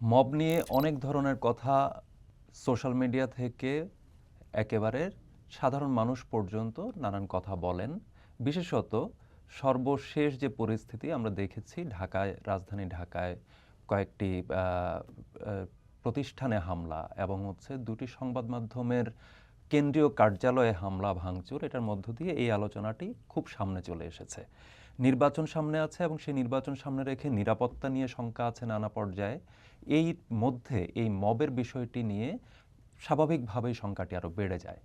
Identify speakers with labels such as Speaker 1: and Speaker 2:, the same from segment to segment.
Speaker 1: Mob নিয়ে অনেক ধরনের কথা সোশ্যাল মিডিয়া থেকে একেবারে সাধারণ মানুষ পর্যন্ত নানান কথা বলেন। বিশেষত সর্বশেষ যে পরিস্থিতি আমরা দেখেছি, ঢাকায়, রাজধানী ঢাকায় কয়েকটি প্রতিষ্ঠানে হামলা এবং হচ্ছে দুটি সংবাদ মাধ্যমের কেন্দ্রীয় কার্যালয়ে হামলা, ভাঙচুর, এটার মধ্য দিয়ে এই আলোচনাটি খুব সামনে চলে এসেছে। নির্বাচন সামনে আছে এবং সেই নির্বাচন সামনে রেখে নিরাপত্তা নিয়ে শঙ্কা আছে নানা পর্যায়ে। এই মধ্যে এই মবের বিষয়টি নিয়ে স্বাভাবিকভাবেই সংখ্যাটি আরও বেড়ে যায়।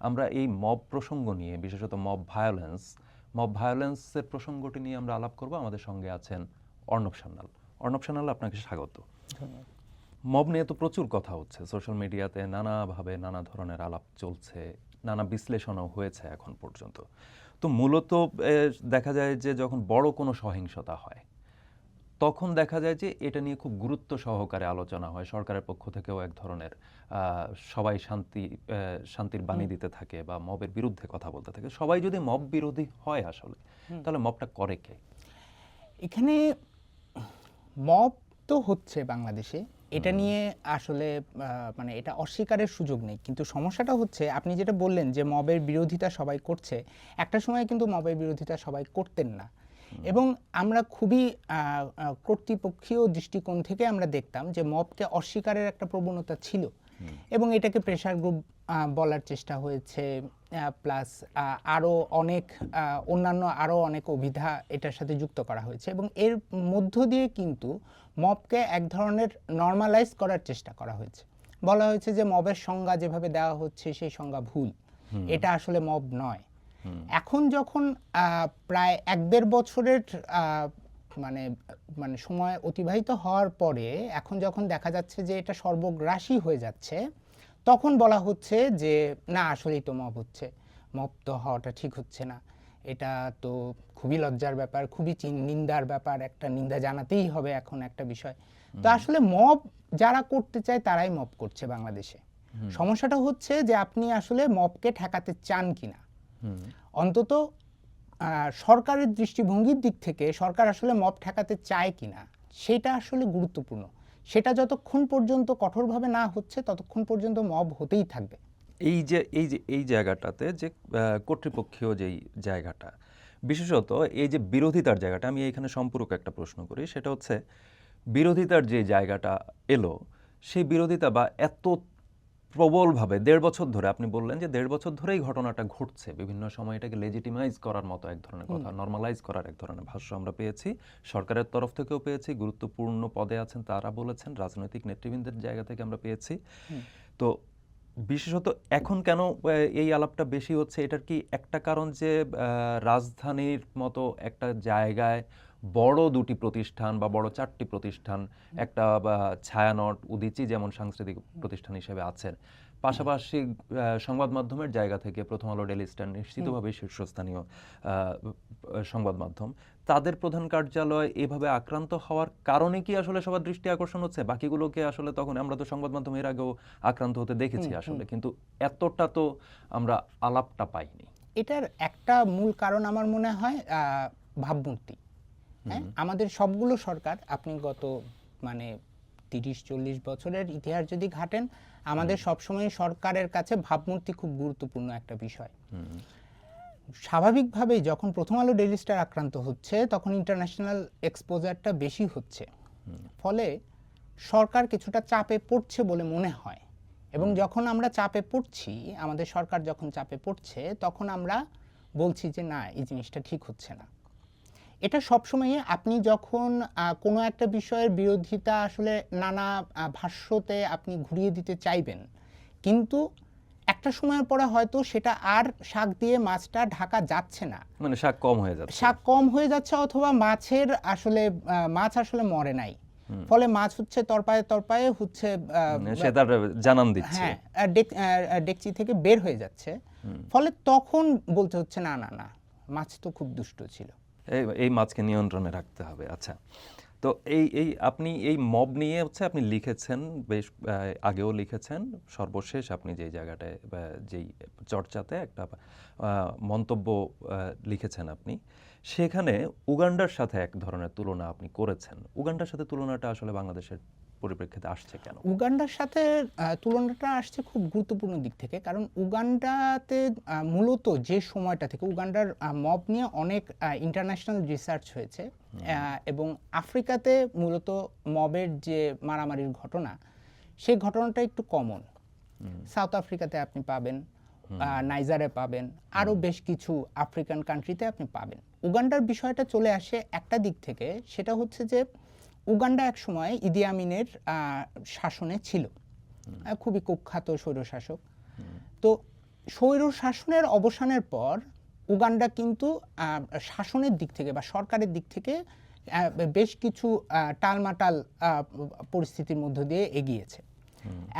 Speaker 1: আমরা এই মব প্রসঙ্গ নিয়ে বিশেষত মব ভায়োলেন্স মব ভায়োলেন্সের প্রসঙ্গটি নিয়ে আমরা আলাপ করব। আমাদের সঙ্গে আছেন অর্ণব সান্যাল। অর্ণব সান্যাল আপনাকে স্বাগত। মব নিয়ে তো প্রচুর কথা হচ্ছে। সোশ্যাল মিডিয়াতে নানাভাবে নানা ধরনের আলাপ চলছে নানা বিশ্লেষণও হয়েছে এখন পর্যন্ত। তো মূলত দেখা যায় যে যখন বড় কোনো সহিংসতা হয় তখন দেখা যায় যে এটা নিয়ে খুব গুরুত্ব সহকারে আলোচনা হয়। সরকারের পক্ষ থেকেও এক ধরনের আহ, সবাই শান্তি আহ, শান্তির বাণী দিতে থাকে বা মবের বিরুদ্ধে কথা বলতে থাকে। সবাই যদি মব বিরোধী হয় আসলে তাহলে মবটা করে কে?
Speaker 2: এখানে মব তো হচ্ছে বাংলাদেশে। এটা নিয়ে আসলে আহ, মানে এটা অস্বীকারের সুযোগ নেই। কিন্তু সমস্যাটা হচ্ছে আপনি যেটা বললেন যে মবের বিরোধিতা সবাই করছে একটা সময় কিন্তু মবের বিরোধিতা সবাই করতেন না। এবং আমরা খুবই কর্তৃপক্ষীয় দৃষ্টিকোণ থেকে আমরা দেখতাম যে মবকে অস্বীকারের একটা প্রবণতা ছিল। এবং এটাকে প্রেশার গ্রুপ বলার চেষ্টা হয়েছে প্লাস আরও অনেক অন্যান্য আরও অনেক অভিধা এটার সাথে যুক্ত করা হয়েছে। এবং এর মধ্য দিয়ে কিন্তু মবকে এক ধরনের নর্মালাইজ করার চেষ্টা করা হয়েছে। বলা হয়েছে যে মবের সংজ্ঞা যেভাবে দেওয়া হচ্ছে সেই সংজ্ঞা ভুল। এটা আসলে মব নয়। এখন যখন আহ, প্রায় এক দেড় বছরের আহ, মানে মানে সময় অতিবাহিত হওয়ার পরে এখন যখন দেখা যাচ্ছে যে এটা সর্বগ্রাসী হয়ে যাচ্ছে তখন বলা হচ্ছে যে না আসলেই তো মব হচ্ছে। মব তো হওয়াটা ঠিক হচ্ছে না। এটা তো খুবই লজ্জার ব্যাপার খুবই নিন্দার ব্যাপার একটা নিন্দা জানাতেই হবে এখন একটা বিষয়। তো আসলে মব যারা করতে চায় তারাই মব করছে বাংলাদেশে। সমস্যাটা হচ্ছে যে আপনি আসলে মবকে ঠেকাতে চান কিনা। অন্তত সরকারের দৃষ্টিভঙ্গির দিক থেকে সরকার আসলে মব ঠেকাতে চায় কিনা, সেটা আসলে গুরুত্বপূর্ণ। সেটা যতক্ষণ পর্যন্ত কঠোরভাবে না হচ্ছে, ততক্ষণ পর্যন্ত মব হতেই থাকবে।
Speaker 1: এই যে এই যে, এই জায়গাটাতে যে কর্তৃপক্ষীয় যেই জায়গাটা, বিশেষত এই যে বিরোধিতার জায়গাটা, আমি এখানে সম্পূরক একটা প্রশ্ন করি, সেটা হচ্ছে বিরোধিতার যে জায়গাটা এলো, সেই বিরোধিতা বা এত প্রবলভাবে দেড় বছর ধরে আপনি বললেন যে দেড় বছর ধরেই ঘটনাটা ঘটছে। বিভিন্ন সময় এটাকে লেজিটিমাইজ করার মতো এক ধরনের কথা নর্মালাইজ করার এক ধরনের ভাষ্য আমরা পেয়েছি। সরকারের তরফ থেকেও পেয়েছি গুরুত্বপূর্ণ পদে আছেন তারা বলেছেন রাজনৈতিক নেতৃবৃন্দের জায়গা থেকে আমরা পেয়েছি। তো বিশেষত এখন কেন এই আলাপটা বেশি হচ্ছে? এটার কি একটা কারণ যে রাজধানীর মতো একটা জায়গায় বড় দুটি প্রতিষ্ঠান বা বড় চারটি প্রতিষ্ঠান একটা ছায়ানট উদিচি যেমন সাংস্কৃতিক প্রতিষ্ঠান হিসেবে আছেন। পাশাপাশি সংবাদ মাধ্যমের জায়গা থেকে প্রথম আলো ডেলি স্টার নিশ্চিতভাবে শীর্ষস্থানীয় সংবাদ মাধ্যম তাদের প্রধান কার্যালয় এভাবে আক্রান্ত হওয়ার কারণে কি আসলে সবার দৃষ্টি আকর্ষণ হচ্ছে? বাকিগুলোকে আসলে তখন আমরা তো সংবাদ মাধ্যম এর আগেও আক্রান্ত হতে দেখেছি আসলে কিন্তু এতটা তো আমরা আলাপটা পাইনি।
Speaker 2: এটার একটা মূল কারণ আমার মনে হয় ভাবমূর্তি। হ্যাঁ? আমাদের সবগুলো সরকার আপনি গত মানে তিরিশ চল্লিশ বছরের ইতিহাস যদি ঘাটেন আমাদের সবসময় সরকারের কাছে ভাবমূর্তি খুব গুরুত্বপূর্ণ একটা বিষয়। স্বাভাবিকভাবেই যখন প্রথম আলো ডেইলি স্টার আক্রান্ত হচ্ছে তখন ইন্টারন্যাশনাল এক্সপোজারটা বেশি হচ্ছে। ফলে সরকার কিছুটা চাপে পড়ছে বলে মনে হয়। এবং যখন আমরা চাপে পড়ছি আমাদের সরকার যখন চাপে পড়ছে তখন আমরা বলছি যে না এই জিনিসটা ঠিক হচ্ছে না। এটা সবসময় আপনি যখন কোনো একটা বিষয়ের বিরোধিতা আসলে নানা ভাষ্যতে আপনি ঘুরিয়ে দিতে চাইবেন কিন্তু একটা সময়ের পরে হয়তো সেটা আর শাক দিয়ে মাছটা ঢাকা যাচ্ছে না।
Speaker 1: মানে শাক কম হয়ে যাচ্ছে।
Speaker 2: শাক কম হয়ে যাচ্ছে অথবা মাছের আসলে মাছ আসলে মরে নাই। ফলে মাছ হচ্ছে তরপায়ে তরপায়ে হচ্ছে
Speaker 1: মানে জানান দিচ্ছে।
Speaker 2: হ্যাঁ ডেকচি থেকে বের হয়ে যাচ্ছে। ফলে তখন বলতে হচ্ছে না না না মাছ তো খুব দুষ্ট ছিল।
Speaker 1: এই মাছকে নিয়ন্ত্রণে রাখতে হবে। আচ্ছা তো এই এই আপনি এই মব নিয়ে হচ্ছে আপনি লিখেছেন, বেশ আগেও লিখেছেন, সর্বশেষ আপনি যে জায়গাটায় যেই চর্চাতে একটা মন্তব্য লিখেছেন আপনি, সেখানে উগান্ডার সাথে এক ধরনের তুলনা আপনি করেছেন। উগান্ডার সাথে তুলনাটা আসলে বাংলাদেশের পরিপ্রেক্ষিতে আসছে কেন?
Speaker 2: উগান্ডার সাথে তুলনাটা আসছে খুব গুরুত্বপূর্ণ দিক থেকে। কারণ উগান্ডাতে মূলত যে সময়টা থেকে উগান্ডার মব নিয়ে অনেক ইন্টারন্যাশনাল রিসার্চ হয়েছে এবং আফ্রিকাতে মূলত মবের যে মারামারির ঘটনা সেই ঘটনাটা একটু কমন সাউথ আফ্রিকাতে আপনি পাবেন নাইজারে পাবেন আরও বেশ কিছু আফ্রিকান কান্ট্রিতে আপনি পাবেন। উগান্ডার বিষয়টা চলে আসে একটা দিক থেকে সেটা হচ্ছে যে উগান্ডা এক সময় ইদি আমিনের শাসনে ছিল। খুবই কুখ্যাত স্বৈরশাসক। তো স্বৈর শাসনের অবসানের পর উগান্ডা কিন্তু শাসনের দিক থেকে বা সরকারের দিক থেকে বেশ কিছু টালমাটাল পরিস্থিতির মধ্য দিয়ে এগিয়েছে।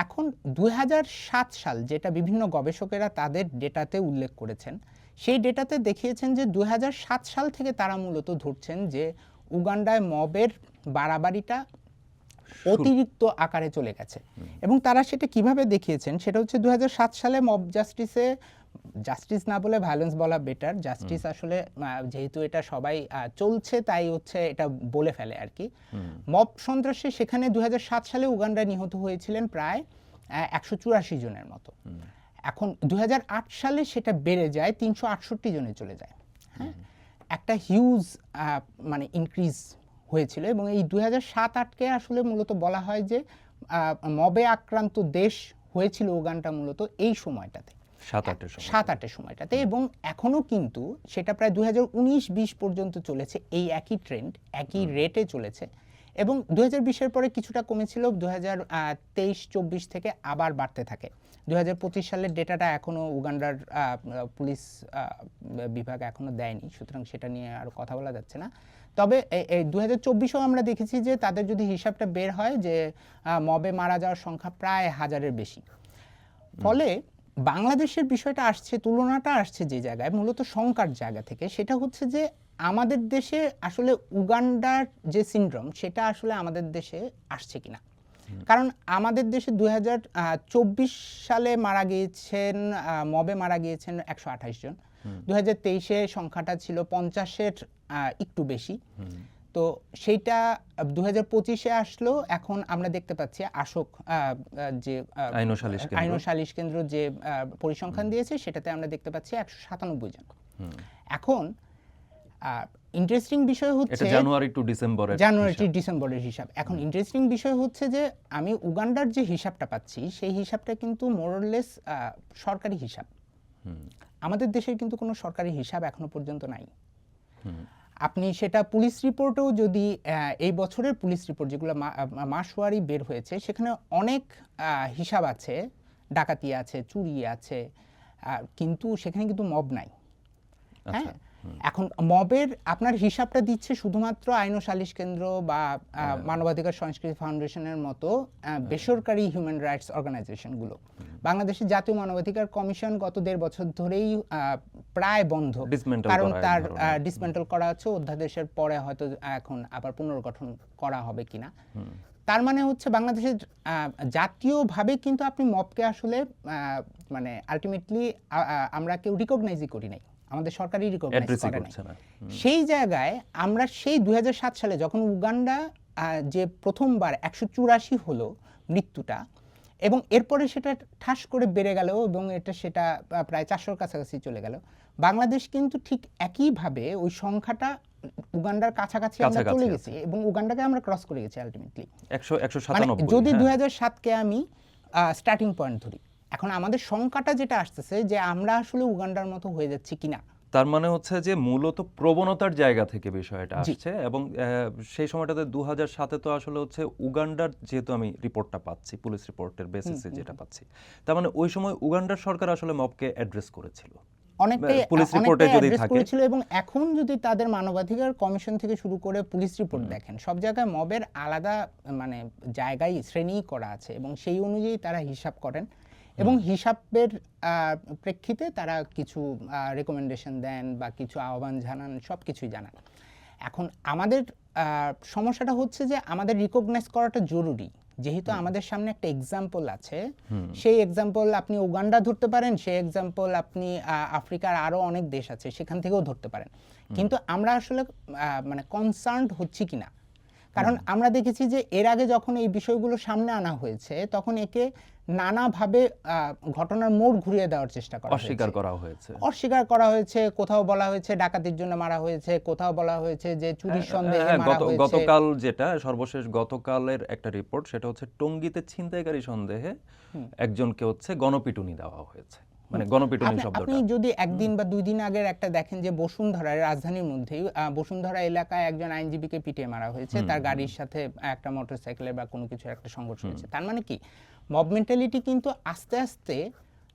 Speaker 2: এখন দু হাজার সাত সাল যেটা বিভিন্ন গবেষকেরা তাদের ডেটাতে উল্লেখ করেছেন, সেই ডেটাতে দেখিয়েছেন যে দু হাজার সাত সাল থেকে তারা মূলত ধরছেন যে উগান্ডায় মবের বাড়াবাড়িটা অতিরিক্ত আকারে চলে গেছে। এবং তারা সেটা কীভাবে দেখিয়েছেন সেটা হচ্ছে দু হাজার সাত সালে মব জাস্টিসে জাস্টিস না বলে ভায়োলেন্স বলা বেটার। জাস্টিস আসলে যেহেতু এটা সবাই চলছে তাই হচ্ছে এটা বলে ফেলে আর কি মব সন্ত্রাসে সেখানে দুই হাজার সাত সালে উগান্ডায় নিহত হয়েছিলেন প্রায় একশো চুরাশি জনের মতো। এখন দুই হাজার আট সালে সেটা বেড়ে যায় তিনশো আটষট্টি জনে চলে যায়। হ্যাঁ? একটা হিউজ মানে ইনক্রিজ হয়েছিল এবং এই দুই হাজার সাত আটকে আসলে মূলত বলা হয় যে মবে আক্রান্ত দেশ হয়েছিল উগান্ডা মূলত এই সময়টাতে।
Speaker 1: সাত আটের সময়
Speaker 2: সাত আটের সময়টাতে এবং এখনও কিন্তু সেটা প্রায় দু হাজার উনিশ বিশ পর্যন্ত চলেছে এই একই ট্রেন্ড একই রেটে চলেছে। এবং দু হাজার বিশের পরে কিছুটা কমেছিল দু হাজার তেইশ চব্বিশ থেকে আবার বাড়তে থাকে। দু হাজার পঁচিশ সালের ডেটাটা এখনও উগান্ডার পুলিশ বিভাগ এখনও দেয়নি সুতরাং সেটা নিয়ে আর কথা বলা যাচ্ছে না। তবে এই দু হাজার চব্বিশেও আমরা দেখেছি যে তাদের যদি হিসাবটা বের হয় যে মবে মারা যাওয়ার সংখ্যা প্রায় হাজারের বেশি। ফলে বাংলাদেশের বিষয়টা আসছে তুলনাটা আসছে যে জায়গায় মূলত শঙ্কার জায়গা থেকে সেটা হচ্ছে যে আমাদের দেশে আসলে উগান্ডার যে সিনড্রোম সেটা আসলে আমাদের দেশে আসছে কিনা? কারণ আমাদের দেশে দু চব্বিশ সালে মারা গিয়েছেন মবে মারা গিয়েছেন একশো আঠাশ জন। দু হাজার তেইশে সংখ্যাটা ছিল পঞ্চাশের একটু বেশি। তো সেইটা দু হাজার পঁচিশে আসলো এখন আমরা দেখতে পাচ্ছি আশোক যে
Speaker 1: আইন সালিশ কেন্দ্র।
Speaker 2: যে পরিসংখ্যান দিয়েছে সেটাতে আমরা দেখতে পাচ্ছি একশো সাতানব্বই জন। এখন ইন্টারেস্টিং বিষয় হচ্ছে
Speaker 1: জানুয়ারি টু ডিসেম্বরের
Speaker 2: জানুয়ারি টু ডিসেম্বরের হিসাব। এখন ইন্টারেস্টিং বিষয় হচ্ছে যে আমি উগান্ডার যে হিসাবটা পাচ্ছি সেই হিসাবটা কিন্তু মোরলেস সরকারি হিসাব। আমাদের দেশের কিন্তু কোনো সরকারি হিসাব এখনও পর্যন্ত নাই। আপনি সেটা পুলিশ রিপোর্টেও যদি এই বছরের পুলিশ রিপোর্ট যেগুলো মাসওয়ারি বের হয়েছে সেখানে অনেক হিসাব আছে। ডাকাতি আছে চুরি আছে কিন্তু সেখানে কিন্তু মব নাই। হ্যাঁ? এখন মবের আপনার হিসাবটা দিচ্ছে শুধুমাত্র আইন ও সালিশ কেন্দ্র বা মানবাধিকার সংস্কৃতি ফাউন্ডেশনের মতো বেসরকারি হিউম্যান রাইটস অর্গানাইজেশনগুলো। বাংলাদেশের জাতীয় মানবাধিকার কমিশন গত দেড় বছর ধরেই প্রায় বন্ধ। কারণ
Speaker 1: করা
Speaker 2: তার। ডিসমেন্টাল করা হচ্ছে অধ্যাদেশের পরে হয়তো এখন আবার পুনর্গঠন করা হবে কিনা। তার মানে হচ্ছে বাংলাদেশের জাতীয়ভাবে কিন্তু আপনি মবকে আসলে মানে আলটিমেটলি আমরা কেউ রিকগনাইজই করি নাই। আমাদের সরকারই রিকগনাইজ করে
Speaker 1: না।
Speaker 2: সেই জায়গায় আমরা সেই দুই হাজার সাত সালে যখন উগান্ডা যে প্রথমবার একশো চুরাশি হলো মৃত্যুটা এবং এরপরে সেটা ঠাস করে বেড়ে গেল এবং এটা সেটা প্রায় চারশোর কাছাকাছি চলে গেল। বাংলাদেশ কিন্তু ঠিক একইভাবে ওই সংখ্যাটা উগান্ডার কাছাকাছি আমরা চলে। গেছি এবং উগান্ডাকে আমরা ক্রস করে গেছি আলটিমেটলি
Speaker 1: একশো একশো
Speaker 2: মানে যদি
Speaker 1: হ্যাঁ।
Speaker 2: দুই হাজার সাতকে আমি স্টার্টিং পয়েন্ট ধরি এখন আমাদের সংখ্যাটা যেটা আসতেছে যে আমরা আসলে উগান্ডার মতো হয়ে যাচ্ছি কিনা।
Speaker 1: তার মানে হচ্ছে যে মূলত প্রবণতার জায়গা থেকে বিষয়টা আসছে এবং সেই সময়টাতে দু হাজার সাতে তো আসলে হচ্ছে উগান্ডার যেহেতু আমি রিপোর্টটা পাচ্ছি পুলিশ রিপোর্টের বেসিসে যেটা পাচ্ছি। তার মানে ওই সময় উগান্ডার সরকার আসলে মবকে অ্যাড্রেস করেছিল।
Speaker 2: অনেকটাই
Speaker 1: পুলিশ রিপোর্টে যদি থাকে।
Speaker 2: করেছিল এবং এখন যদি তাদের মানবাধিকার কমিশন থেকে শুরু করে পুলিশ রিপোর্ট দেখেন সব জায়গায় মবের আলাদা মানে জায়গায় শ্রেণি করা আছে এবং সেই অনুযায়ী তারা হিসাব করেন। এবং হিসাবের প্রেক্ষিতে তারা কিছু রেকমেন্ডেশন দেন বা কিছু আহ্বান জানান সব কিছুই জানান। এখন আমাদের সমস্যাটা হচ্ছে যে আমাদের রিকগনাইজ করাটা জরুরি। যেহেতু আমাদের সামনে একটা এক্সাম্পল আছে সেই এক্সাম্পল আপনি উগান্ডা ধরতে পারেন সেই এক্সাম্পল আপনি আফ্রিকার আরও অনেক দেশ আছে সেখান থেকেও ধরতে পারেন। কিন্তু আমরা আসলে মানে কনসার্নড হচ্ছি কিনা? কারণ আমরা দেখেছি যে এর আগে যখন এই বিষয়গুলো সামনে আনা হয়েছে তখন একে নানাভাবে ঘটনার মোড় ঘুরিয়ে দেওয়ার চেষ্টা করা
Speaker 1: অস্বীকার করা হয়েছে।
Speaker 2: অস্বীকার করা হয়েছে কোথাও বলা হয়েছে ডাকাতির জন্য মারা হয়েছে কোথাও বলা হয়েছে যে চুরির সন্দেহে
Speaker 1: হ্যাঁ,
Speaker 2: মারা
Speaker 1: গত
Speaker 2: হয়েছে।
Speaker 1: গতকাল যেটা সর্বশেষ গতকালের একটা রিপোর্ট সেটা হচ্ছে টঙ্গীতে ছিনতাইকারী সন্দেহে একজনকে হচ্ছে গণপিটুনি দেওয়া হয়েছে। মানে গণপিটুনি শব্দটা।
Speaker 2: আপনি যদি একদিন বা দুই দিন আগের একটা দেখেন যে বসুন্ধরার রাজধানীর মধ্যেই বসুন্ধরা এলাকায় একজন আইনজীবীকে পিটিয়ে মারা হয়েছে তার গাড়ির সাথে একটা মোটরসাইকেলের বা কোনো কিছু একটা সংঘর্ষ হয়েছে। তার মানে কি? মব মেন্টালিটি কিন্তু আস্তে আস্তে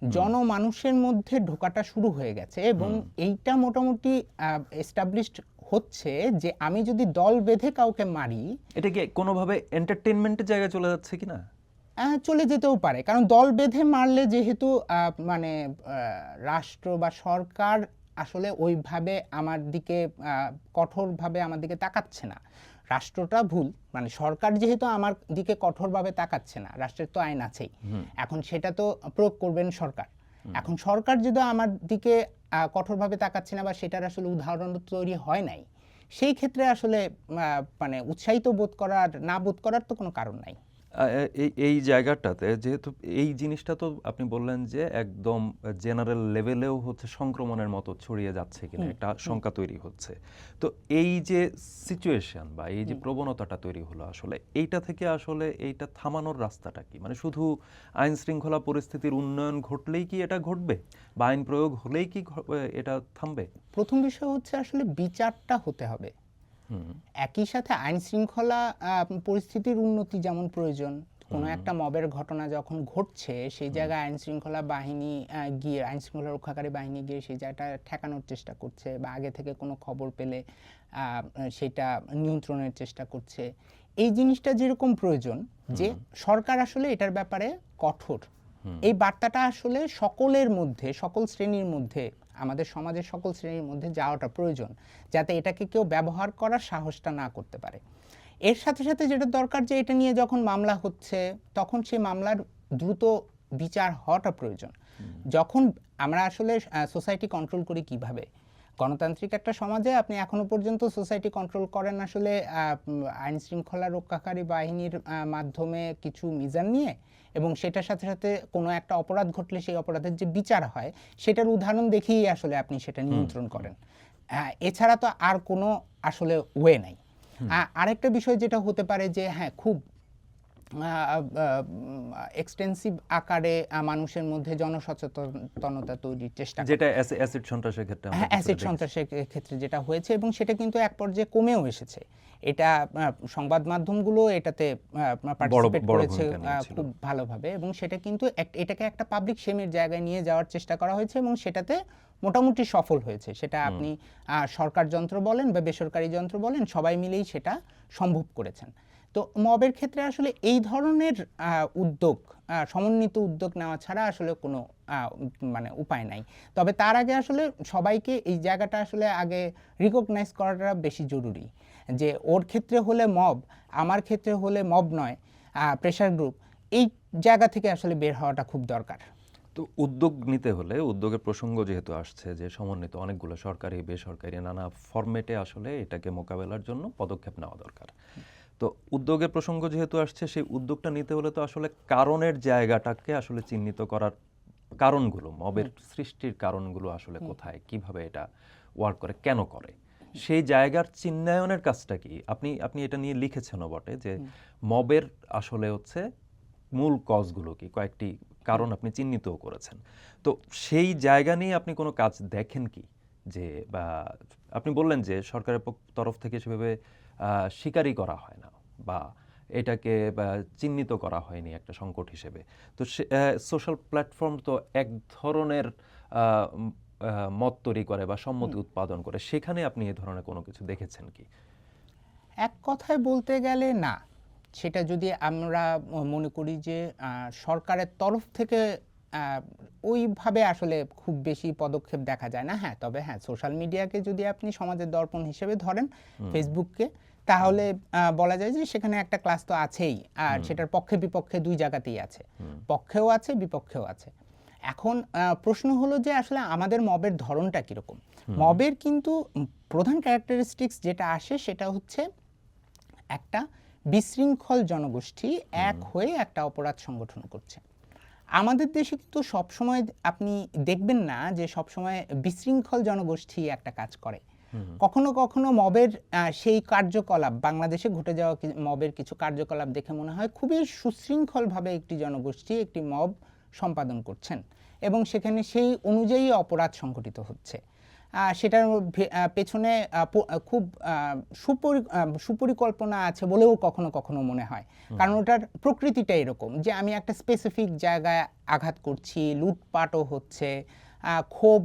Speaker 2: জনমানুষের মধ্যে ঢোকাটা শুরু হয়ে গেছে এবং এইটা মোটামুটি এস্টাবলিশড হচ্ছে যে আমি যদি দল বেঁধে কাউকে মারি
Speaker 1: এটা কি কোনোভাবে এন্টারটেনমেন্টের জায়গায় চলে যাচ্ছে কিনা?
Speaker 2: আহ, চলে যেতেও পারে। কারণ দল বেঁধে মারলে যেহেতু মানে রাষ্ট্র বা সরকার আসলে ওইভাবে আমার দিকে কঠোরভাবে আমার দিকে তাকাচ্ছে না। রাষ্ট্রটা ভুল মানে সরকার যেহেতু আমার দিকে কঠোরভাবে তাকাচ্ছে না রাষ্ট্রের তো আইন আছেই। এখন সেটা তো প্রয়োগ করবেন সরকার। এখন সরকার যদি আমার দিকে কঠোরভাবে তাকাচ্ছে না বা সেটার আসলে উদাহরণ তৈরি হয় নাই সেই ক্ষেত্রে আসলে মানে উৎসাহিত বোধ করার না বোধ করার তো কোনো কারণ নাই।
Speaker 1: এই জায়গাটাতে যেহেতু এই জিনিসটা তো আপনি বললেন যে একদম জেনারেল লেভেলেও হচ্ছে সংক্রমণের মতো ছড়িয়ে যাচ্ছে কিনা একটা শঙ্কা তৈরি হচ্ছে। তো এই যে সিচুয়েশন বা এই যে প্রবণতাটা তৈরি হলো আসলে এইটা থেকে আসলে এইটা থামানোর রাস্তাটা কি? মানে শুধু আইন শৃঙ্খলা পরিস্থিতির উন্নয়ন ঘটলেই কি এটা ঘটবে? বা আইন প্রয়োগ হলেই কি এটা থামবে?
Speaker 2: প্রথম বিষয় হচ্ছে আসলে বিচারটা হতে হবে। একই সাথে আইন শৃঙ্খলা পরিস্থিতির উন্নতি যেমন প্রয়োজন কোনো একটা মবের ঘটনা যখন ঘটছে সেই জায়গায় আইন শৃঙ্খলা বাহিনী গিয়ে আইন শৃঙ্খলা রক্ষাকারী বাহিনী গিয়ে সেই জায়গাটা ঠেকানোর চেষ্টা করছে বা আগে থেকে কোনো খবর পেলে সেটা নিয়ন্ত্রণের চেষ্টা করছে। এই জিনিসটা যেরকম প্রয়োজন যে সরকার আসলে এটার ব্যাপারে কঠোর। এই বার্তাটা আসলে সকলের মধ্যে সকল শ্রেণির মধ্যে আমাদের সমাজের সকল শ্রেণির মধ্যে যাওয়াটা প্রয়োজন যাতে এটাকে কেউ ব্যবহার করার সাহসটা না করতে পারে। এর সাথে সাথে যেটা দরকার যে এটা নিয়ে যখন মামলা হচ্ছে তখন সেই মামলার দ্রুত বিচার হওয়াটা প্রয়োজন। যখন আমরা আসলে সোসাইটি কন্ট্রোল করি কীভাবে? গণতান্ত্রিক একটা সমাজে আপনি এখনও পর্যন্ত সোসাইটি কন্ট্রোল করেন আসলে আইন শৃঙ্খলা রক্ষাকারী বাহিনীর মাধ্যমে কিছু মিজান নিয়ে এবং সেটার সাথে সাথে কোনো একটা অপরাধ ঘটলে সেই অপরাধের যে বিচার হয় সেটার উদাহরণ দেখেই আসলে আপনি সেটা নিয়ন্ত্রণ করেন। এছাড়া তো আর কোনো আসলে ওয়ে নাই। আরেকটা বিষয় যেটা হতে পারে যে হ্যাঁ খুব এক্সটেন্সিভ আকারে মানুষের মধ্যে জনসচেতনতা তৈরির চেষ্টা
Speaker 1: যেটা অ্যাসিড সন্ত্রাসের ক্ষেত্রে
Speaker 2: হ্যাঁ অ্যাসিড সন্ত্রাসের ক্ষেত্রে যেটা হয়েছে এবং সেটা কিন্তু এক পর্যায়ে কমেও এসেছে। এটা সংবাদ মাধ্যমগুলো এটাতে পার্টিসিপেট করেছে খুব ভালোভাবে এবং সেটা কিন্তু এটাকে একটা পাবলিক শেমের জায়গায় নিয়ে যাওয়ার চেষ্টা করা হয়েছে এবং সেটাতে মোটামুটি সফল হয়েছে। সেটা আপনি আহ, সরকার যন্ত্র বলেন বা বেসরকারি যন্ত্র বলেন সবাই মিলেই সেটা সম্ভব করেছেন। তো মবের ক্ষেত্রে আসলে এই ধরনের উদ্যোগ সমন্বিত উদ্যোগ নেওয়া ছাড়া আসলে কোনো মানে উপায় নাই। তবে তার আগে আসলে সবাইকে এই জায়গাটা আসলে আগে রিকগনাইজ করাটা বেশি জরুরি। যে ওর ক্ষেত্রে হলে মব, আমার ক্ষেত্রে হলে মব নয় প্রেশার গ্রুপ এই জায়গা থেকে আসলে বের হওয়াটা খুব দরকার।
Speaker 1: তো উদ্যোগ নিতে হলে, উদ্যোগের প্রসঙ্গ যেহেতু আসছে যে সমন্বিত অনেকগুলো সরকারি, বেসরকারি নানা ফরম্যাটে আসলে এটাকে মোকাবেলার জন্য পদক্ষেপ নেওয়া দরকার। তো উদ্যোগের প্রসঙ্গ যেহেতু আসছে সেই উদ্যোগটা নিতে হলে তো আসলে কারণের জায়গাটাকে আসলে চিহ্নিত করার কারণগুলো মবের সৃষ্টির কারণগুলো আসলে কোথায় কীভাবে এটা ওয়ার্ক করে কেন করে? সেই জায়গার চিহ্নায়নের কাজটা কি? আপনি আপনি এটা নিয়ে লিখেছেনও বটে যে মবের আসলে হচ্ছে মূল কজগুলো কি? কয়েকটি কারণ আপনি চিহ্নিতও করেছেন। তো সেই জায়গা নিয়ে আপনি কোনো কাজ দেখেন কি? যে বা আপনি বললেন যে সরকারের তরফ থেকে সেভাবে স্বীকারই করা হয় না বা এটাকে চিহ্নিত করা হয়নি একটা সংকট হিসেবে। তো সোশ্যাল প্ল্যাটফর্ম তো এক ধরনের মত তৈরি করে বা সম্মতি উৎপাদন করে। সেখানে আপনি এ ধরনের কোনো কিছু দেখেছেন কি?
Speaker 2: এক কথায় বলতে গেলে না। সেটা যদি আমরা মনে করি যে সরকারের তরফ থেকে আহ, ওইভাবে আসলে খুব বেশি পদক্ষেপ দেখা যায় না। হ্যাঁ তবে হ্যাঁ সোশ্যাল মিডিয়াকে যদি আপনি সমাজের দর্পণ হিসেবে ধরেন ফেসবুককে তাহলে বলা যায় যে সেখানে একটা ক্লাস তো আছেই আর সেটার পক্ষে বিপক্ষে দুই জায়গাতেই আছে। পক্ষেও আছে বিপক্ষেও আছে। এখন প্রশ্ন হলো যে আসলে আমাদের মবের ধরনটা কীরকম? মবের কিন্তু প্রধান ক্যারেক্টারিস্টিক্স যেটা আসে সেটা হচ্ছে একটা বিশৃঙ্খল জনগোষ্ঠী এক হয়ে একটা অপরাধ সংগঠন করছে। আমাদের দেশে কিন্তু সবসময় আপনি দেখবেন না যে সবসময় বিশৃঙ্খল জনগোষ্ঠী একটা কাজ করে। কখনো কখনো মবের সেই কার্যকলাপ বাংলাদেশে ঘটে যাওয়া মবের কিছু কার্যকলাপ দেখে মনে হয় খুবই সুশৃঙ্খলভাবে একটি জনগোষ্ঠী একটি মব সম্পাদন করছেন এবং সেখানে সেই অনুযায়ী অপরাধ সংঘটিত হচ্ছে। সেটার পেছনে খুব সুপরি সুপরিকল্পনা আছে বলেও কখনো কখনো মনে হয়। কারণ ওটার প্রকৃতিটা এরকম যে আমি একটা স্পেসিফিক জায়গায় আঘাত করছি লুটপাটও হচ্ছে ক্ষোভ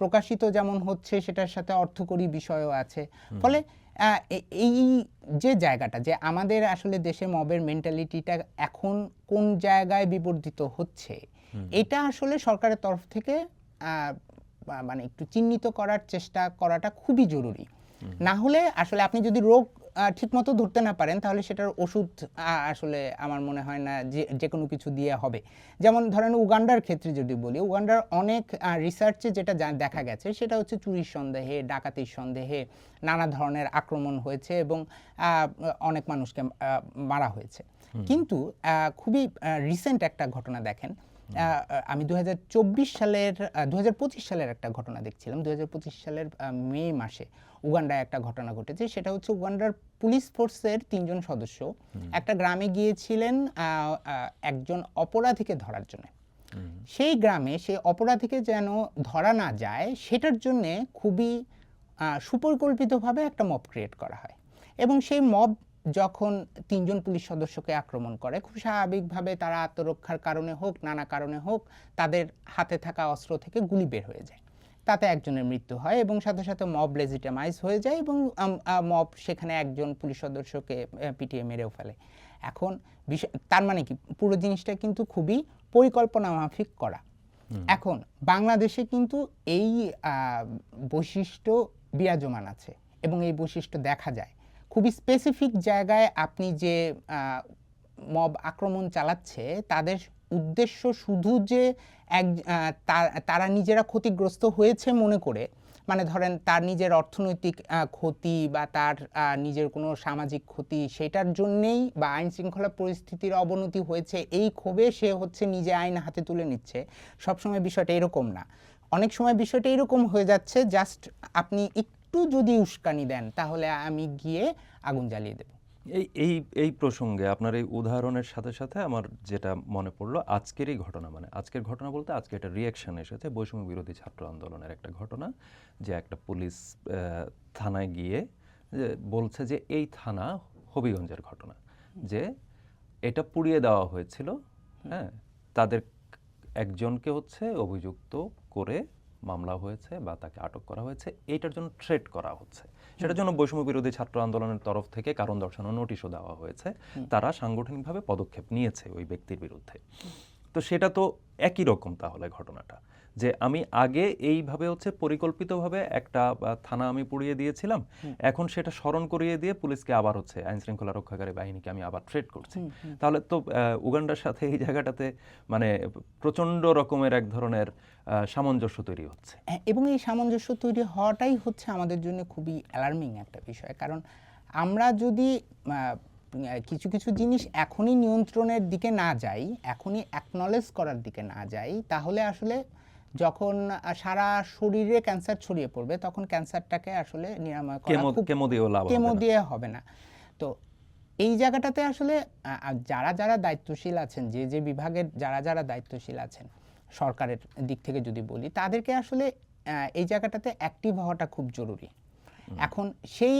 Speaker 2: প্রকাশিত যেমন হচ্ছে সেটার সাথে অর্থকরী বিষয়ও আছে। ফলে এই যে জায়গাটা যে আমাদের আসলে দেশে মবের মেন্টালিটিটা এখন কোন জায়গায় বিবর্ধিত হচ্ছে এটা আসলে সরকারের তরফ থেকে মানে একটু চিহ্নিত করার চেষ্টা করাটা খুবই জরুরি। না হলে আসলে আপনি যদি রোগ ঠিকমতো ধরতে না পারেন তাহলে সেটার ওষুধ আসলে আমার মনে হয় না যে যে কোনো কিছু দিয়ে হবে। যেমন ধরেন উগান্ডার ক্ষেত্রে যদি বলি উগান্ডার অনেক রিসার্চে যেটা দেখা গেছে সেটা হচ্ছে চুরির সন্দেহে ডাকাতির সন্দেহে নানা ধরনের আক্রমণ হয়েছে এবং অনেক মানুষকে মারা হয়েছে। কিন্তু খুবই রিসেন্ট একটা ঘটনা দেখেন। আমি দু হাজার চব্বিশ সালের দু হাজার পঁচিশ সালের একটা ঘটনা দেখছিলাম। দু হাজার পঁচিশ সালের মে মাসে উগান্ডায় একটা ঘটনা ঘটেছে সেটা হচ্ছে উগান্ডার পুলিশ ফোর্সের তিনজন সদস্য একটা গ্রামে গিয়েছিলেন একজন অপরাধীকে ধরার জন্য। সেই গ্রামে সেই অপরাধীকে যেন ধরা না যায় সেটার জন্যে খুবই আহ, সুপরিকল্পিতভাবে একটা মব ক্রিয়েট করা হয়। এবং সেই মব যখন তিনজন পুলিশ সদস্যকে আক্রমণ করে খুব স্বাভাবিকভাবে তারা আত্মরক্ষার কারণে হোক নানা কারণে হোক তাদের হাতে থাকা অস্ত্র থেকে গুলি বের হয়ে যায়। তাতে একজনের মৃত্যু হয় এবং সাথে সাথে মব লেজিটামাইজ হয়ে যায় এবং মব সেখানে একজন পুলিশ সদস্যকে পিটিয়ে মেরেও ফেলে। এখন বিষয় তার মানে কি? পুরো জিনিসটা কিন্তু খুবই পরিকল্পনা মাফিক করা এখন বাংলাদেশে কিন্তু এই বৈশিষ্ট্য বিরাজমান আছে এবং এই বৈশিষ্ট্য দেখা যায়। খুবই স্পেসিফিক জায়গায় আপনি যে মব আক্রমণ চালাচ্ছে তাদের উদ্দেশ্য শুধু যে এক তারা নিজেরা ক্ষতিগ্রস্ত হয়েছে মনে করে মানে ধরেন তার নিজের অর্থনৈতিক ক্ষতি বা তার নিজের কোনো সামাজিক ক্ষতি, সেটার জন্যেই বা আইন শৃঙ্খলা পরিস্থিতির অবনতি হয়েছে এই ক্ষোভে সে হচ্ছে নিজে আইন হাতে তুলে নিচ্ছে। সবসময় বিষয়টা এরকম না। অনেক সময় বিষয়টা এরকম হয়ে যাচ্ছে, জাস্ট আপনি একটু যদি উস্কানি দেন, তাহলে আমি গিয়ে আগুন জ্বালিয়ে দেবো।
Speaker 1: এই এই এই প্রসঙ্গে আপনার এই উদাহরণের সাথে সাথে আমার যেটা মনে পড়ল, আজকের এই ঘটনা মানে আজকের ঘটনা বলতে আজকে একটা রিয়াকশন এসেছে, বৈষম্য বিরোধী ছাত্র আন্দোলনের একটা ঘটনা, যে একটা পুলিশ থানায় গিয়ে বলছে যে এই থানা হবিগঞ্জের ঘটনা, যে এটা পুড়িয়ে দেওয়া হয়েছিল হ্যাঁ তাদের একজনকে হচ্ছে অভিযুক্ত করে মামলা হয়েছে বা তাকে আটক করা হয়েছে এইটার জন্য ট্রেড করা হচ্ছে। সেটার জন্য বৈষম্য বিরোধী ছাত্র আন্দোলনের তরফ থেকে কারণ দর্শানো নোটিশও দেওয়া হয়েছে। তারা সাংগঠনিকভাবে পদক্ষেপ নিয়েছে ওই ব্যক্তির বিরুদ্ধে। তো সেটা তো একই রকম তাহলে ঘটনাটা। যে আমি আগে এইভাবে হচ্ছে পরিকল্পিতভাবে একটা থানা আমি পুড়িয়ে দিয়েছিলাম। এখন সেটা স্মরণ করিয়ে দিয়ে পুলিশকে আবার হচ্ছে আইন শৃঙ্খলা রক্ষাকারী বাহিনীকে আমি আবার ট্রেড করছি। তাহলে তো উগান্ডার সাথে এই জায়গাটাতে মানে প্রচণ্ড রকমের এক ধরনের সামঞ্জস্য তৈরি হচ্ছে।
Speaker 2: এবং এই সামঞ্জস্য তৈরি হওয়াটাই হচ্ছে আমাদের জন্য খুবই অ্যালার্মিং একটা বিষয়। কারণ আমরা যদি কিছু কিছু জিনিস এখনই নিয়ন্ত্রণের দিকে না যাই এখনই অ্যাকনলেজ করার দিকে না যাই তাহলে আসলে যখন সারা শরীরে ক্যান্সার ছড়িয়ে পড়বে তখন ক্যান্সারটাকে আসলে নিরাময় করা
Speaker 1: কেমো কেমো লাভ
Speaker 2: কেমো দিয়ে হবে না। তো এই জায়গাটাতে আসলে যারা যারা দায়িত্বশীল আছেন যে যে বিভাগের যারা যারা দায়িত্বশীল আছেন সরকারের দিক থেকে যদি বলি তাদেরকে আসলে এই জায়গাটাতে অ্যাক্টিভ হওয়াটা খুব জরুরি। এখন সেই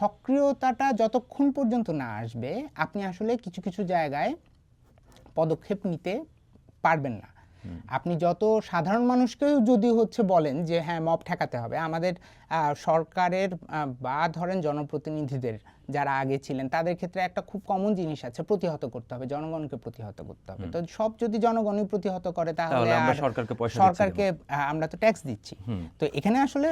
Speaker 2: সক্রিয়তাটা যতক্ষণ পর্যন্ত না আসবে আপনি আসলে কিছু কিছু জায়গায় পদক্ষেপ নিতে পারবেন না। আপনি যত সাধারণ মানুষকেও যদি হচ্ছে বলেন যে হ্যাঁ মব ঠেকাতে হবে। আমাদের সরকারের বা ধরেন জনপ্রতিনিধিদের যারা আগে ছিলেন তাদের ক্ষেত্রে একটা খুব কমন জিনিস আছে প্রতিহত করতে হবে জনগণকে প্রতিহত করতে হবে। তো সব যদি জনগণই প্রতিহত করে তাহলে
Speaker 1: আমরা সরকারকে পয়সা
Speaker 2: সরকারকে আমরা তো ট্যাক্স দিচ্ছি। তো এখানে আসলে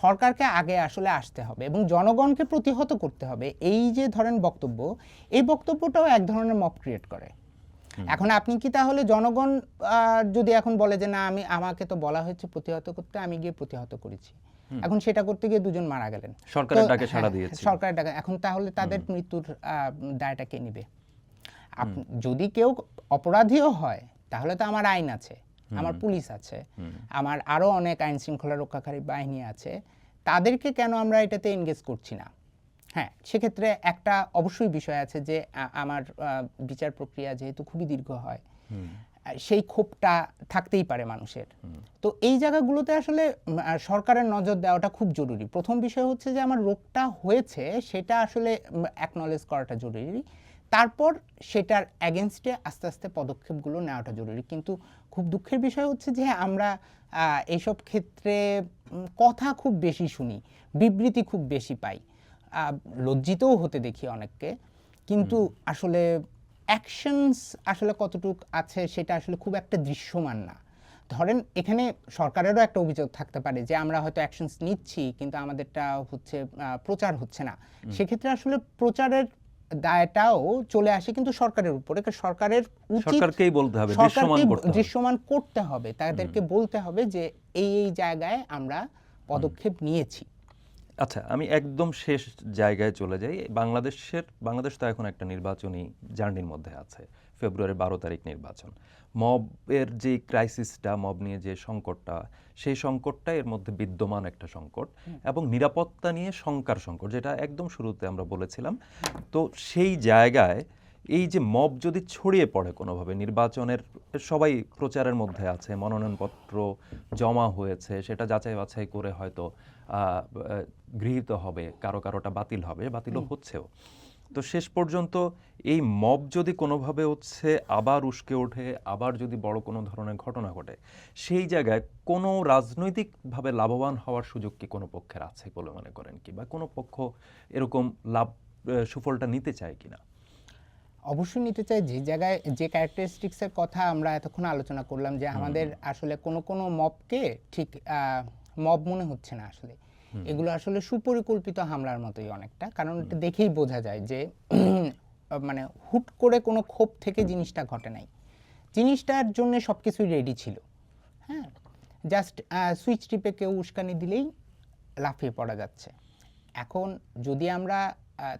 Speaker 2: সরকারকে আগে আসলে আসতে হবে এবং জনগণকে প্রতিহত করতে হবে। এই যে ধরেন বক্তব্য এই বক্তব্যটাও এক ধরনের মব ক্রিয়েট করে। এখন আপনি কি তাহলে জনগণ যদি এখন বলে যে না আমি আমাকে তো বলা হয়েছে প্রতিহত করতে আমি গিয়ে প্রতিহত করেছি। এখন সেটা করতে গিয়ে দুজন মারা গেলেন।
Speaker 1: সরকারের ডাকে সাড়া
Speaker 2: হ্যাঁ,
Speaker 1: দিয়েছে
Speaker 2: সরকারের ডাকে। এখন তাহলে তাদের মৃত্যুর দায়টা কে নিবে? যদি কেউ অপরাধীও হয় তাহলে তো আমার আইন আছে আমার পুলিশ আছে আমার আরও অনেক আইন শৃঙ্খলা রক্ষাকারী বাহিনী আছে। তাদেরকে কেন আমরা এটাতে এনগেজ করছি না? হ্যাঁ সেক্ষেত্রে একটা অবশ্যই বিষয় আছে যে আমার বিচার প্রক্রিয়া যেহেতু খুবই দীর্ঘ হয় সেই ক্ষোভটা থাকতেই পারে মানুষের। তো এই জায়গাগুলোতে আসলে সরকারের নজর দেওয়াটা খুব জরুরি। প্রথম বিষয় হচ্ছে যে আমার রোগটা হয়েছে সেটা আসলে অ্যাকনলেজ করাটা জরুরি। তারপর সেটার অ্যাগেনস্টে আস্তে আস্তে পদক্ষেপগুলো নেওয়াটা জরুরি। কিন্তু খুব দুঃখের বিষয় হচ্ছে যে আমরা এইসব ক্ষেত্রে কথা খুব বেশি শুনি বিবৃতি খুব বেশি পাই। লজ্জিতও হতে দেখি অনেককে। কিন্তু আসলে অ্যাকশনস আসলে কতটুক আছে সেটা আসলে খুব একটা দৃশ্যমান না। ধরেন এখানে সরকারেরও একটা অভিযোগ থাকতে পারে যে আমরা হয়তো অ্যাকশনস নিচ্ছি কিন্তু আমাদেরটা হচ্ছে প্রচার হচ্ছে না। সেক্ষেত্রে আসলে প্রচারের দায়টাও চলে আসে কিন্তু সরকারের উপরে। সরকারের
Speaker 1: সরকারকেই বলতে হবে দৃশ্যমান করতে হবে।
Speaker 2: দৃশ্যমান করতে হবে। তাদেরকে বলতে হবে যে এই এই জায়গায় আমরা পদক্ষেপ নিয়েছি।
Speaker 1: আচ্ছা আমি একদম শেষ জায়গায় চলে যাই। বাংলাদেশের বাংলাদেশ তো এখন একটা নির্বাচনী জার্নির মধ্যে আছে ফেব্রুয়ারির বারো তারিখ নির্বাচন। মবের যে ক্রাইসিসটা মব নিয়ে যে সংকটটা সেই সংকটটা এর মধ্যে বিদ্যমান একটা সংকট এবং নিরাপত্তা নিয়ে শঙ্কার সংকট যেটা একদম শুরুতে আমরা বলেছিলাম। তো সেই জায়গায় এই যে মব যদি ছড়িয়ে পড়ে কোনোভাবে নির্বাচনের সবাই প্রচারের মধ্যে আছে মনোনয়নপত্র জমা হয়েছে সেটা যাচাই বাছাই করে হয়তো গৃহীত হবে কারও কারোটা বাতিল হবে বাতিলও হচ্ছেও। তো শেষ পর্যন্ত এই মব যদি কোনোভাবে হচ্ছে আবার উস্কে ওঠে আবার যদি বড় কোনো ধরনের ঘটনা ঘটে সেই জায়গায় কোনো রাজনৈতিকভাবে লাভবান হওয়ার সুযোগ কি কোনো পক্ষের আছে বলে মনে করেন কি? বা কোনো পক্ষ এরকম লাভ সুফলটা নিতে চায় কিনা
Speaker 2: অবশ্যই নিতে চাই যে জায়গায় যে ক্যারেক্টারিস্টিক্সের কথা আমরা এতক্ষণ আলোচনা করলাম যে আমাদের আসলে কোনো কোনো মবকে ঠিক মব মনে হচ্ছে না আসলে। এগুলো আসলে সুপরিকল্পিত হামলার মতোই অনেকটা। কারণ এটা দেখেই বোঝা যায় যে মানে হুট করে কোনো ক্ষোভ থেকে জিনিসটা ঘটে নাই। জিনিসটার জন্য সব কিছুই রেডি ছিল। হ্যাঁ? জাস্ট সুইচ টিপে কেউ উস্কানি দিলেই লাফিয়ে পড়া যাচ্ছে। এখন যদি আমরা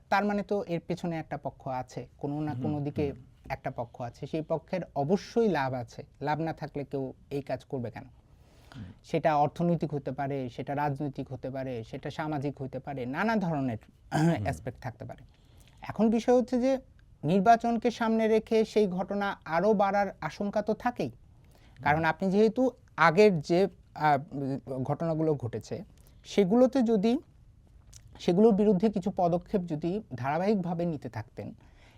Speaker 2: তার মানে তো এর পেছনে একটা পক্ষ আছে কোনো না কোনো দিকে একটা পক্ষ আছে। সেই পক্ষের অবশ্যই লাভ আছে। লাভ না থাকলে কেউ এই কাজ করবে কেন? সেটা অর্থনৈতিক হতে পারে সেটা রাজনৈতিক হতে পারে সেটা সামাজিক হতে পারে নানা ধরনের অ্যাসপেক্ট থাকতে পারে। এখন বিষয় হচ্ছে যে নির্বাচনকে সামনে রেখে সেই ঘটনা আরও বাড়ার আশঙ্কা তো থাকেই। কারণ আপনি যেহেতু আগের যে ঘটনাগুলো ঘটেছে সেগুলোতে যদি সেগুলোর বিরুদ্ধে কিছু পদক্ষেপ যদি ধারাবাহিকভাবে নিতে থাকতেন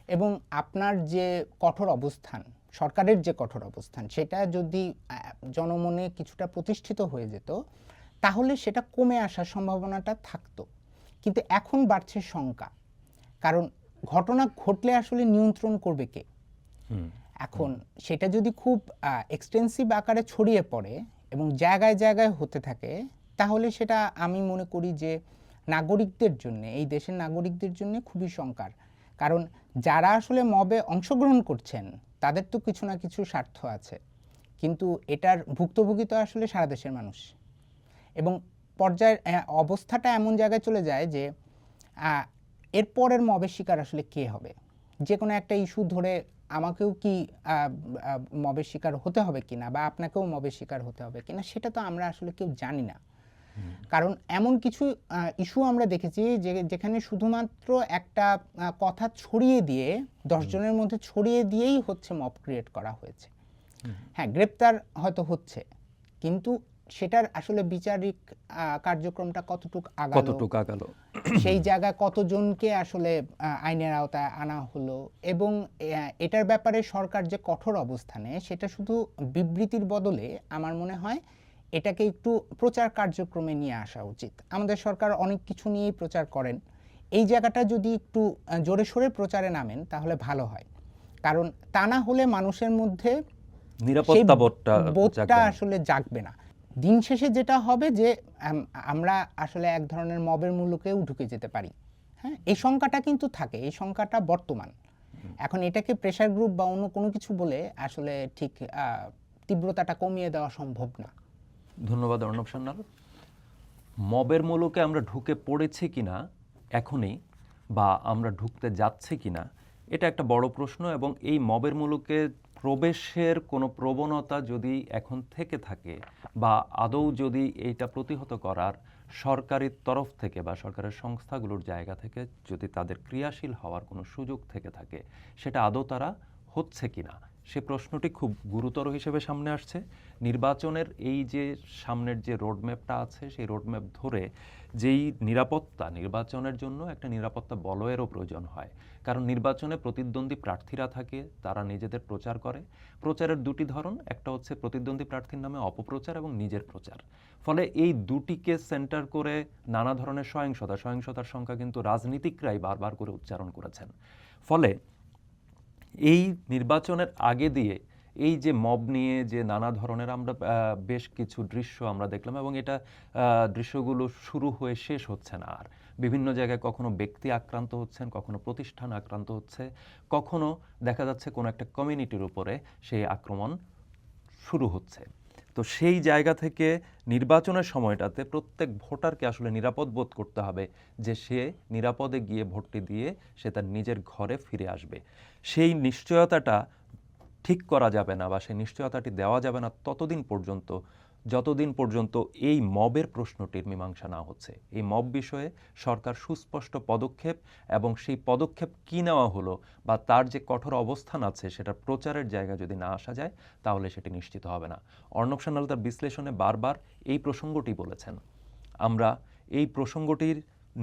Speaker 2: এবং আপনার যে কঠোর অবস্থান সরকারের যে কঠোর অবস্থান সেটা যদি জনমনে কিছুটা প্রতিষ্ঠিত হয়ে যেত তাহলে সেটা কমে আসার সম্ভাবনাটা থাকতো। কিন্তু এখন বাড়ছে শঙ্কা। কারণ ঘটনা ঘটলে আসলে নিয়ন্ত্রণ করবে কে? এখন সেটা যদি খুব এক্সটেন্সিভ আকারে ছড়িয়ে পড়ে এবং জায়গায় জায়গায় হতে থাকে তাহলে সেটা আমি মনে করি যে নাগরিকদের জন্য এই দেশের নাগরিকদের জন্য খুবই শঙ্কার। কারণ যারা আসলে মবে অংশগ্রহণ করছেন তাদের তো কিছু না কিছু স্বার্থ আছে। কিন্তু এটার ভুক্তভোগী তো আসলে সারা দেশের মানুষ। এবং পর্যায়ের অবস্থাটা এমন জায়গায় চলে যায় যে এরপরের মবের শিকার আসলে কে হবে? যে কোনো একটা ইস্যু ধরে আমাকেও কি মবের শিকার হতে হবে কিনা? বা আপনাকেও মবের শিকার হতে হবে কিনা? সেটা তো আমরা আসলে কেউ জানি না। কারণ এমন কিছু ইস্যু আমরা দেখেছি যে যেখানে শুধুমাত্র একটা কথা ছড়িয়ে দিয়ে দশজনের মধ্যে ছড়িয়ে দিয়েই হচ্ছে মব ক্রিয়েট করা হয়েছে। হ্যাঁ গ্রেপ্তার হয়তো হচ্ছে কিন্তু সেটার আসলে বিচারিক কার্যক্রমটা কতটুক আগালো?
Speaker 1: কতটুকু আগালো?
Speaker 2: সেই জায়গায় কতজনকে আসলে আইনের আওতায় আনা হলো এবং এটার ব্যাপারে সরকার যে কঠোর অবস্থানে সেটা শুধু বিবৃতির বদলে আমার মনে হয় এটাকে একটু প্রচার কার্যক্রমে নিয়ে আসা উচিত। আমাদের সরকার অনেক কিছু নিয়েই প্রচার করেন। এই জায়গাটা যদি একটু জোরে সোরে প্রচারে নামেন তাহলে ভালো হয়। কারণ তা না হলে মানুষের মধ্যে
Speaker 1: নিরাপত্তা বোধটা
Speaker 2: আসলে জাগবে না। দিন শেষে যেটা হবে যে আমরা আসলে এক ধরনের মবের মূল্যকেও ঢুকে যেতে পারি। হ্যাঁ এই সংখ্যাটা কিন্তু থাকে এই সংখ্যাটা বর্তমান। এখন এটাকে প্রেশার গ্রুপ বা অন্য কোনো কিছু বলে আসলে ঠিক আহ, তীব্রতাটা কমিয়ে দেওয়া সম্ভব না।
Speaker 1: ধন্যবাদ অর্ণব সান্যাল। মবের মূলকে আমরা ঢুকে পড়েছি কিনা, এখনই, বা আমরা ঢুকতে যাচ্ছি কিনা, এটা একটা বড় প্রশ্ন এবং এই মবের মূলকে প্রবেশের কোনো প্রবণতা যদি এখন থেকে থাকে বা আদৌ যদি এইটা প্রতিহত করার সরকারের তরফ থেকে বা সরকারের সংস্থাগুলোর জায়গা থেকে যদি তাদের ক্রিয়াশীল হওয়ার কোনো সুযোগ থেকে থাকে, সেটা আদৌ তারা হচ্ছে কিনা? সে প্রশ্নটি খুব গুরুতর হিসেবে সামনে আসছে। নির্বাচনের এই যে সামনের যে রোডম্যাপটা আছে, সেই রোডম্যাপ ধরে যেই নিরাপত্তা, নির্বাচনের জন্য একটা নিরাপত্তা বলয়েরও প্রয়োজন হয়। কারণ নির্বাচনে প্রতিদ্বন্দ্বী প্রার্থীরা থাকে, তারা নিজেদের প্রচার করে। প্রচারের দুটি ধরন, একটা হচ্ছে প্রতিদ্বন্দ্বী প্রার্থীর নামে অপপ্রচার এবং নিজের প্রচার। ফলে এই দুটিকে সেন্টার করে নানা ধরনের সহিংসতা, সহিংসতার সংখ্যা কিন্তু রাজনীতিকরাই বারবার করে উচ্চারণ করেছেন। ফলে এই নির্বাচনের আগে দিয়ে এই যে মব নিয়ে যে নানা ধরনের আমরা বেশ কিছু দৃশ্য আমরা দেখলাম এবং এটা দৃশ্যগুলো শুরু হয়ে শেষ হচ্ছে না আর। বিভিন্ন জায়গায় কখনো ব্যক্তি আক্রান্ত হচ্ছেন, কখনো প্রতিষ্ঠান আক্রান্ত হচ্ছে, কখনো দেখা যাচ্ছে কোনো একটা কমিউনিটির উপরে সেই আক্রমণ শুরু হচ্ছে। তো সেই জায়গা থেকে নির্বাচনের সময়টাতে প্রত্যেক ভোটারকে আসলে নিরাপদ বোধ করতে হবে যে সে নিরাপদে গিয়ে ভোটটি দিয়ে সে তার নিজের ঘরে ফিরে আসবে। সেই নিশ্চয়তাটা ঠিক করা যাবে না বা সেই নিশ্চয়তাটি দেওয়া যাবে না ততদিন পর্যন্ত যতদিন পর্যন্ত এই মবের প্রশ্নটির মীমাংসা না হচ্ছে, এই মব বিষয়ে সরকার সুস্পষ্ট পদক্ষেপ এবং সেই পদক্ষেপ কী নেওয়া হলো বা তার যে কঠোর অবস্থান আছে সেটা প্রচারের জায়গা যদি না আসা যায়, তাহলে সেটি নিশ্চিত হবে না। অর্ণব সান্যাল তার বিশ্লেষণে বারবার এই প্রসঙ্গটি বলেছেন। আমরা এই প্রসঙ্গটির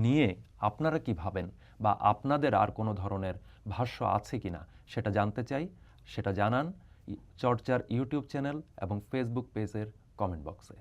Speaker 1: নিয়ে আপনারা কি ভাবেন বা আপনাদের আর কোনো ধরনের ভাষ্য আছে কিনা সেটা জানতে চাই, সেটা জানান চর্চার ইউটিউব চ্যানেল এবং ফেসবুক পেজের कमेंट बॉक्स से